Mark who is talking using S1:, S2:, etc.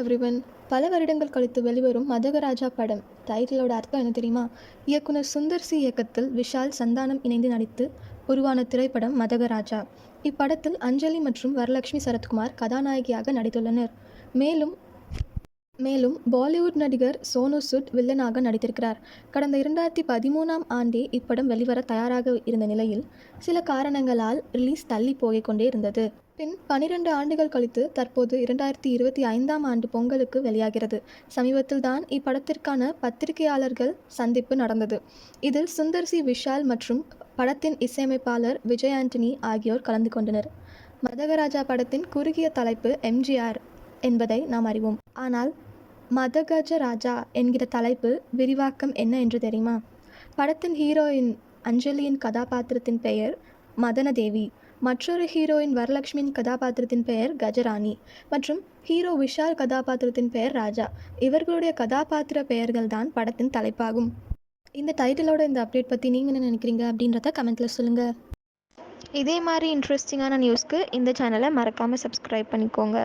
S1: Everyone பல வருடங்கள் கழித்து வெளிவரும் மதகராஜா படம். டைட்டிலோட அர்த்தம் என்ன தெரியுமா? இயக்குனர் சுந்தர் சி இயக்கத்தில் விஷால் சந்தானம் இணைந்து நடித்து உருவான திரைப்படம் மதகராஜா. இப்படத்தில் அஞ்சலி மற்றும் வரலட்சுமி சரத்குமார் கதாநாயகியாக நடித்துள்ளனர். மேலும் மேலும் பாலிவுட் நடிகர் சோனு சுட் வில்லனாக நடித்திருக்கிறார். கடந்த இரண்டாயிரத்தி பதிமூணாம் ஆண்டே இப்படம் வெளிவர தயாராக இருந்த நிலையில் சில காரணங்களால் ரிலீஸ் தள்ளி போகிக் கொண்டே இருந்தது. பின் பனிரெண்டு ஆண்டுகள் கழித்து தற்போது இரண்டாயிரத்தி இருபத்தி ஐந்தாம் ஆண்டு பொங்கலுக்கு வெளியாகிறது. சமீபத்தில் தான் இப்படத்திற்கான பத்திரிகையாளர்கள் சந்திப்பு நடந்தது. இதில் சுந்தர் சி. விஷால் மற்றும் படத்தின் இசையமைப்பாளர் விஜய் ஆண்டனி ஆகியோர் கலந்து கொண்டனர். மதகராஜா படத்தின் குறுகிய தலைப்பு எம்ஜிஆர் என்பதை நாம் அறிவோம். ஆனால் மதகஜ ராஜா என்கிற தலைப்பு விரிவாக்கம் என்ன என்று தெரியுமா? படத்தின் ஹீரோயின் அஞ்சலியின் கதாபாத்திரத்தின் பெயர் மதனதேவி. மற்றொரு ஹீரோயின் வரலட்சுமியின் கதாபாத்திரத்தின் பெயர் கஜராணி. மற்றும் ஹீரோ விஷால் கதாபாத்திரத்தின் பெயர் ராஜா. இவர்களுடைய கதாபாத்திர பெயர்கள் தான் படத்தின் தலைப்பாகும். இந்த டைட்டிலோட இந்த அப்டேட் பற்றி நீங்கள் என்ன நினைக்கிறீங்க அப்படின்றத கமெண்ட்டில் சொல்லுங்கள்
S2: இதே மாதிரி இன்ட்ரெஸ்டிங்கான நியூஸ்க்கு இந்த சேனலை மறக்காமல் சப்ஸ்கிரைப் பண்ணிக்கோங்க.